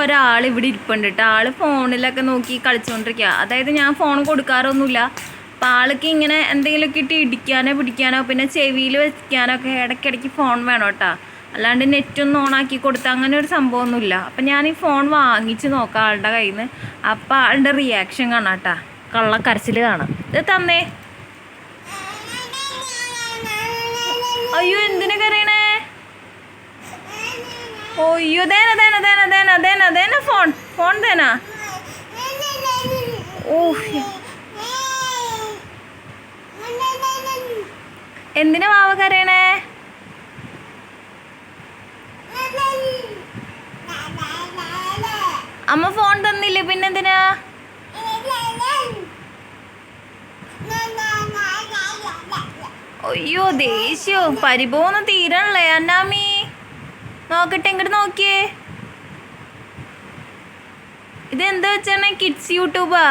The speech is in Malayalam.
ഒരാൾ ഇവിടെ ഇരിപ്പുണ്ട് കേട്ടോ ആൾ ഫോണിലൊക്കെ നോക്കി കളിച്ചുകൊണ്ടിരിക്കുക അതായത് ഞാൻ ഫോൺ കൊടുക്കാറൊന്നുമില്ല. അപ്പം ആൾക്ക് ഇങ്ങനെ എന്തെങ്കിലുമൊക്കെ ഇട്ട് ഇടിക്കാനോ പിടിക്കാനോ പിന്നെ ചെവിയിൽ വെക്കാനോ ഒക്കെ ഇടയ്ക്കിടയ്ക്ക് ഫോൺ വേണം കേട്ടോ അല്ലാണ്ട് നെറ്റൊന്നും ഓണാക്കി കൊടുത്താൽ അങ്ങനെ ഒരു സംഭവമൊന്നുമില്ല. അപ്പം ഞാൻ ഈ ഫോൺ വാങ്ങിച്ച് നോക്കാം ആളുടെ കയ്യിൽ നിന്ന് അപ്പം ആളുടെ റിയാക്ഷൻ കാണാം കേട്ടോ കള്ളക്കരച്ചിൽ കാണാം. ഇത് തന്നേ. അയ്യോ എന്തിനാ കരയണേ? അയ്യോ ദേന ദേന ദേന ദേന देना फोन फोन देना എന്തിനാ മാവ കരയണേ? അമ്മ ഫോൺ തന്നില്ലേ പിന്നെന്തിനാ? അയ്യോ ദേഷ്യോ. പരിഭവം തീരണല്ലേ അന്നാമി നോക്കട്ടെ ഇങ്ങോട്ട് നോക്കിയേ. ഇത് എന്താ വെച്ചാണ് കിഡ്സ് യൂട്യൂബാ?